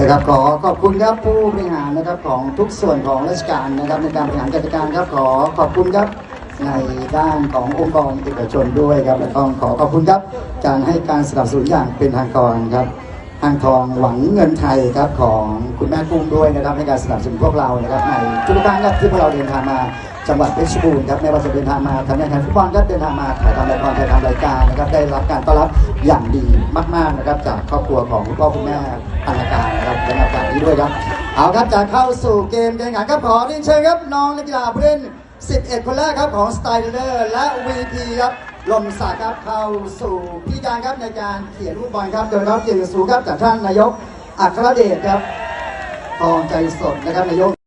นะครับขอขอบคุณครับผู้บริหารนะครับของทุกส่วนของราชการนะครับในการบริหารกิจการครับขอขอบคุณครับในด้านขององค์กรเอกชนด้วยครับและก็ขอขอบคุณครับการให้การสนับสนุนอย่างเป็นทางการครับ ทางทองหวังเงินไทยครับของคุณแม่กุ้งด้วยนะครับในการสนับสนุนพวกเรานะครับในทุกครั้งที่พวกเราเดินทางมาจังหวัดเพชรบูรณ์ครับไม่ว่าจะเดินทางมาทำงานทางฟุตบอลครับเดินทางมาถ่ายทำรายการถ่ายทำรายการนะครับได้รับการต้อนรับอย่างดีมาก ๆนะครับ จากครอบครัวของคุณพ่อคุณแม่พนธการนะครับในโอกาสนี้ด้วยครับเอาครับจะเข้าสู่เกมการแข่งขันครับขอเรียนเชิญครับน้องนักกีฬาผู้เล่น 11 คนแรกครับของสไตล์เดอร์และ VP ครับลมศักดิ์ครับเข้าสู่พิธีการครับในการเขียนรูปบอลครับ โดยรับเกียรติสูงครับจากท่านนายกอัครเดชครับทองใจสดนะครับนายก